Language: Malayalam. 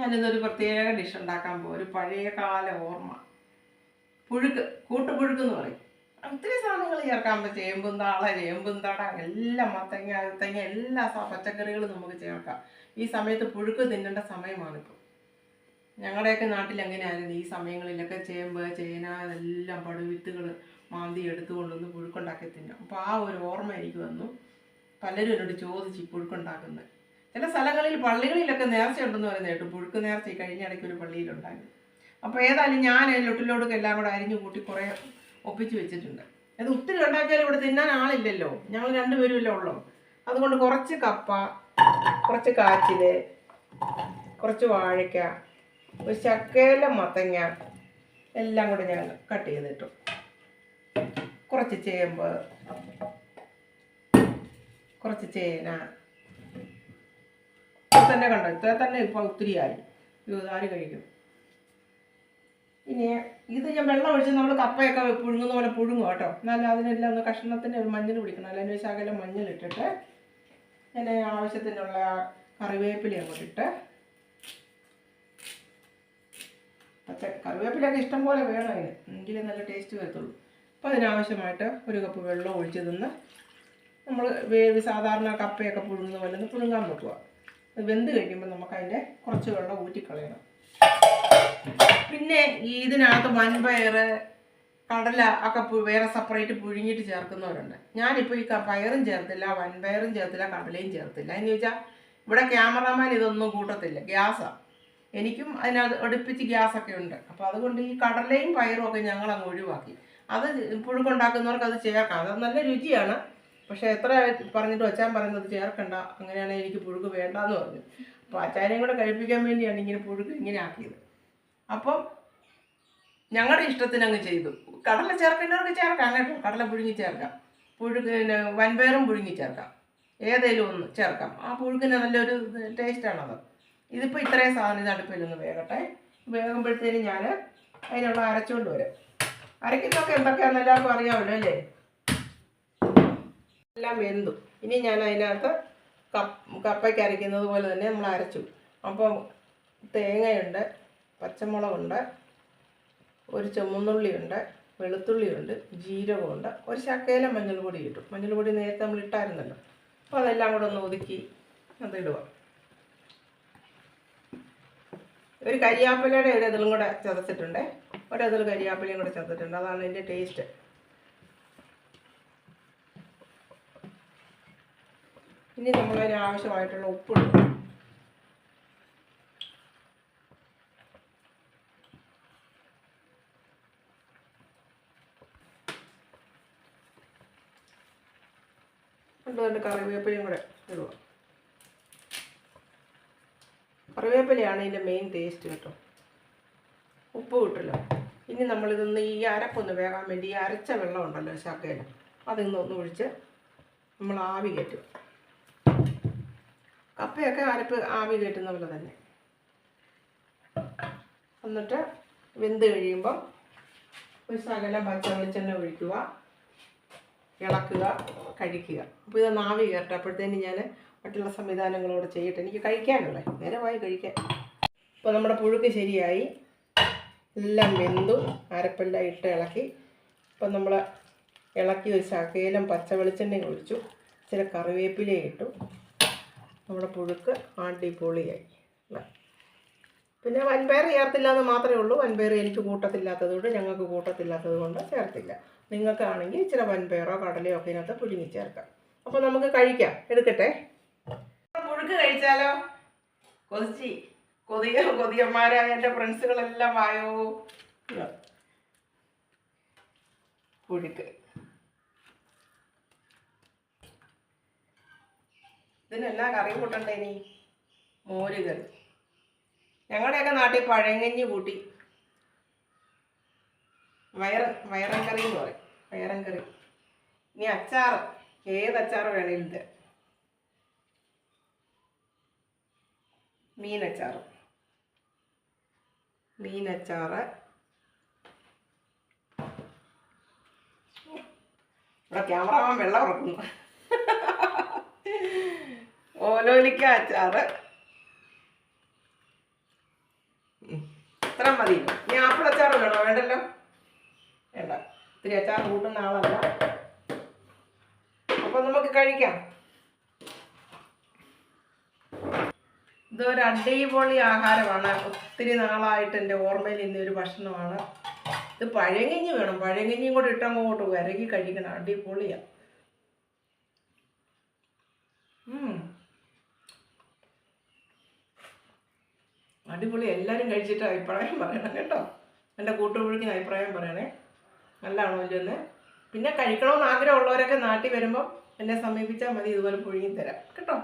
ഞാനിന്നൊരു പ്രത്യേക ഡിഷ് ഉണ്ടാക്കാൻ പോകും ഒരു പഴയ കാല ഓർമ്മ. പുഴുക്ക് കൂട്ടുപുഴുക്ക് എന്ന് പറയും. ഒത്തിരി സാധനങ്ങൾ ചേർക്കാൻ പറ്റും. ചേമ്പും താള ചേമ്പും തട എല്ലാം മത്തങ്ങ അഴുത്തങ്ങ എല്ലാ പച്ചക്കറികളും നമുക്ക് ചേർക്കാം. ഈ സമയത്ത് പുഴുക്ക് തിന്നേണ്ട സമയമാണിപ്പോൾ ഞങ്ങളുടെയൊക്കെ നാട്ടിൽ എങ്ങനെയായിരുന്നു? ഈ സമയങ്ങളിലൊക്കെ ചേമ്പ് ചേന ഇതെല്ലാം പടുവിത്തുകൾ മാന്തി എടുത്തുകൊണ്ടുവന്ന് പുഴുക്കുണ്ടാക്കി തിന്നും. അപ്പോൾ ആ ഒരു ഓർമ്മ എനിക്ക് വന്നു. പലരും എന്നോട് ചോദിച്ചു പുഴുക്കുണ്ടാക്കുന്നത്. ചില സ്ഥലങ്ങളിൽ പള്ളികളിലൊക്കെ നേർച്ച ഉണ്ടെന്ന് പറയുന്നത് കേട്ടു. പുഴുക്ക് നേർച്ച കഴിഞ്ഞ ഇടയ്ക്ക് ഒരു പള്ളിയിലുണ്ടായി. അപ്പോൾ ഏതായാലും ഞാൻ ലൊട്ടിലോടൊക്കെ എല്ലാം കൂടെ അരിഞ്ഞു കൂട്ടി കുറേ ഒപ്പിച്ച് വെച്ചിട്ടുണ്ട്. അത് ഒത്തിരി ഉണ്ടാക്കിയാലും ഇവിടെ തിന്നാൻ ആളില്ലല്ലോ. ഞങ്ങൾ രണ്ടുപേരുമല്ലേ ഉള്ളൂ. അതുകൊണ്ട് കുറച്ച് കപ്പ കുറച്ച് കാച്ചിൽ കുറച്ച് വാഴയ്ക്ക ഒരു ചക്കയില മത്തങ്ങ എല്ലാം കൂടെ ഞാൻ കട്ട് ചെയ്തിട്ടു. കുറച്ച് ചേമ്പ് കുറച്ച് ചേന തന്നെ കണ്ടോ? ഇത്ര തന്നെ ഇപ്പം ഒത്തിരിയായി ആയി. ആര് കഴിക്കും. ഇനി ഇത് ഞാൻ വെള്ളം ഒഴിച്ച് നമ്മൾ കപ്പയൊക്കെ പുഴുങ്ങുന്ന പോലെ പുഴുങ്ങും കേട്ടോ. എന്നാലും അതിനെല്ലാം ഒന്ന് കഷ്ണത്തിന് ഒരു മഞ്ഞൾ പിടിക്കണം. അല്ലെങ്കിൽ ശകലം മഞ്ഞൾ ഇട്ടിട്ട് ഞാൻ ആവശ്യത്തിനുള്ള കറിവേപ്പില അങ്ങോട്ട് ഇട്ട് പച്ച കറിവേപ്പിലൊക്കെ ഇഷ്ടം പോലെ വേണം അതിന്. എങ്കിലേ നല്ല ടേസ്റ്റ് വരത്തുള്ളൂ. അപ്പോൾ അതിനാവശ്യമായിട്ട് ഒരു കപ്പ് വെള്ളം ഒഴിച്ച് തിന്ന് നമ്മൾ വേവി സാധാരണ കപ്പയൊക്കെ പുഴുങ്ങുന്ന പോലെ ഒന്ന് പുഴുങ്ങാൻ വെക്കുക വെന്ത് കഴിയുമ്പോൾ നമുക്ക് അതിന്റെ കുറച്ച് വെള്ളം ഊറ്റിക്കളയണം. പിന്നെ ഈ ഇതിനകത്ത് വൻപയർ കടല ഒക്കെ വേറെ സെപ്പറേറ്റ് പുഴുങ്ങിയിട്ട് ചേർക്കുന്നവരുണ്ട്. ഞാനിപ്പോൾ ഈ പയറും ചേർത്തില്ല വൻപയറും ചേർത്തില്ല കടലയും ചേർത്തില്ല. എന്ന് ചോദിച്ചാൽ ഇവിടെ ക്യാമറമാൻ ഇതൊന്നും കൂട്ടത്തില്ല. ഗ്യാസാണ് എനിക്കും അതിനകത്ത് അടുപ്പിച്ച് ഗ്യാസൊക്കെ ഉണ്ട്. അപ്പോൾ അതുകൊണ്ട് ഈ കടലയും പയറും ഒക്കെ ഞങ്ങൾ അങ്ങ് ഒഴിവാക്കി. അത് പുഴുക്കുണ്ടാക്കുന്നവർക്ക് അത് ചേർക്കാം. അത് നല്ല രുചിയാണ്. പക്ഷേ എത്ര പറഞ്ഞിട്ട് അച്ചാൻ പറയുന്നത് ചേർക്കണ്ട അങ്ങനെയാണെങ്കിൽ എനിക്ക് പുഴുക്ക് വേണ്ടെന്ന് പറഞ്ഞു. അപ്പോൾ അച്ചാനെയും കൂടെ കഴിപ്പിക്കാൻ വേണ്ടിയാണ് ഇങ്ങനെ പുഴുക്ക് ഇങ്ങനെ ആക്കിയത്. അപ്പം ഞങ്ങളുടെ ഇഷ്ടത്തിന് അങ്ങ് ചെയ്തു. കടല ചേർക്കേണ്ടവർക്ക് ചേർക്കാം കേട്ടോ. കടല പുഴുങ്ങി ചേർക്കാം. പുഴുക്ക് വൻപയറും പുഴുങ്ങി ചേർക്കാം. ഏതേലും ഒന്ന് ചേർക്കാം. ആ പുഴുക്കിന് നല്ലൊരു ടേസ്റ്റാണത്. ഇതിപ്പോൾ ഇത്രയും സാധനം ഇത് അടുപ്പിലൊന്ന് വേകട്ടെ. വേകുമ്പോഴത്തേനും ഞാൻ അതിനുള്ള അരച്ചുകൊണ്ട് വരാം. അരയ്ക്കുന്നതൊക്കെ എന്തൊക്കെയാണെന്ന് എല്ലാവർക്കും അറിയാമല്ലോ അല്ലേ? എല്ലാം വെന്തു. ഇനി ഞാൻ അതിനകത്ത് കപ്പ് കപ്പയ്ക്ക് അരയ്ക്കുന്നത് പോലെ തന്നെ നമ്മൾ അരച്ചു. അപ്പോൾ തേങ്ങയുണ്ട് പച്ചമുളകുണ്ട് ഒരു ചുമന്നുള്ളിയുണ്ട് വെളുത്തുള്ളിയുണ്ട് ജീരകമുണ്ട് ഒരു ശക്കയില മഞ്ഞൾ പൊടി ഇട്ടു. മഞ്ഞൾ പൊടി നേരത്തെ നമ്മൾ ഇട്ടായിരുന്നല്ലോ. അപ്പോൾ അതെല്ലാം കൂടെ ഒന്ന് ഒതുക്കി അതിടുക ഒരു കരിയാപ്പിലയുടെ ഒരു ഇതിലും കൂടെ ചതച്ചിട്ടുണ്ട്. ഒരതിൽ കരിയാപ്പിലയും കൂടെ ചതച്ചിട്ടുണ്ട്. അതാണ് ഇതിന്റെ ടേസ്റ്റ്. ഇനി നമ്മൾ ഒരു ആവശ്യമായിട്ടുള്ള ഉപ്പിടും. അതുകൊണ്ട് കറിവേപ്പിലയും കൂടെ ഇടുക. കറിവേപ്പിലയാണ് ഇതിന്റെ മെയിൻ ടേസ്റ്റ് കേട്ടോ. ഉപ്പ് കിട്ടില്ല ഇനി നമ്മളിതൊന്ന് ഈ അരപ്പൊന്ന് വേകാൻ വേണ്ടി ഈ അരച്ച വെള്ളം ഉണ്ടല്ലോ ശർക്കയിൽ അതിൽ നിന്ന് ഒന്ന് ഒഴിച്ച് നമ്മൾ ആവി കയറ്റും കപ്പയൊക്കെ അരപ്പ് ആവി കയറ്റുന്ന പോലെ തന്നെ. എന്നിട്ട് വെന്ത് കഴിയുമ്പം ഒരു ശകലം പച്ച വെളിച്ചെണ്ണ ഒഴിക്കുക ഇളക്കുക കഴിക്കുക. അപ്പോൾ ഇത് നാവി കയറട്ടെ. അപ്പോഴത്തേന് ഞാൻ മറ്റുള്ള സംവിധാനങ്ങളോട് ചെയ്യട്ടെ. എനിക്ക് കഴിക്കാനുള്ളേ. നേരമായി കഴിക്കാൻ. ഇപ്പോൾ നമ്മുടെ പുഴുക്ക് ശരിയായി. എല്ലാം വെന്തു. അരപ്പെല്ലാം ഇട്ട് ഇളക്കി. ഇപ്പം നമ്മൾ ഇളക്കി ഒരു ശകലം പച്ച വെളിച്ചെണ്ണ ഒഴിച്ചു. ചില കറിവേപ്പില ഇട്ടു. നമ്മുടെ പുഴുക്ക് അടിപൊളിയായി. പിന്നെ വൻപയർ ചേർത്തില്ല എന്ന് മാത്രമേ ഉള്ളൂ. വൻപയർ എനിക്ക് കൂട്ടത്തില്ലാത്തത് കൊണ്ട് ഞങ്ങൾക്ക് കൂട്ടത്തില്ലാത്തത് കൊണ്ട് ചേർത്തില്ല. നിങ്ങൾക്കാണെങ്കിൽ ഇച്ചിരി വൻപയറോ കടലയോ ഒക്കെ ഇതിനകത്ത് പുഴുങ്ങി ചേർക്കാം. അപ്പോൾ നമുക്ക് കഴിക്കാം. എടുക്കട്ടെ. പുഴുക്ക് കഴിച്ചാലോ? കൊതിച്ചി കൊതിയ കൊതിയന്മാരായ എന്റെ ഫ്രണ്ട്സുകളെല്ലാം വായോ. പുഴുക്ക്. ഇതിനെന്നാ കറി കൂട്ടണ്ടേ ഇനി? മോര് കറി ഞങ്ങളുടെയൊക്കെ നാട്ടിൽ പഴങ്കഞ്ഞി കൂട്ടി. വയറ വയറൻ കറി എന്ന് പറയും. വയറൻ കറി ഇനി അച്ചാർ ഏത് അച്ചാർ വേണേലും ഇത് മീനച്ചാർ മീനച്ചാറ്. ഇവിടെ ക്യാമറമാൻ വെള്ളം ഇറക്കുന്നു ഓലോലിക്ക അച്ചാറ്. ഇത്ര മതി. ഇനി ആപ്പിൾ അച്ചാർ വേണോ? വേണ്ടല്ലോ? വേണ്ട. ഇത്തിരി അച്ചാർ കൂട്ടുന്ന ആളല്ല. അപ്പം നമുക്ക് കഴിക്കാം. ഇതൊരു അടിപൊളി ആഹാരമാണ്. ഒത്തിരി നാളായിട്ട് എന്റെ ഓർമ്മയിൽ ഇന്ന ഒരു ഭക്ഷണമാണ്. ഇത് പഴങ്കഞ്ഞി വേണം. പഴങ്കഞ്ഞിയും കൂടെ ഇട്ടങ്ങോട്ട് വരകി കഴിക്കണം. അടിപൊളിയാണ്. അടിപൊളി എല്ലാവരും കഴിച്ചിട്ട് അഭിപ്രായം പറയണം കേട്ടോ. എന്റെ കൂട്ടുപുഴയ്ക്ക് അഭിപ്രായം പറയണേ. നല്ലതാണോ ഇല്ലെന്ന് പിന്നെ കഴിക്കണമെന്ന് ആഗ്രഹമുള്ളവരൊക്കെ നാട്ടിൽ വരുമ്പം എന്നെ സമീപിച്ചാൽ മതി ഇതുപോലെ പുഴുങ്ങി തരാം. കേട്ടോ.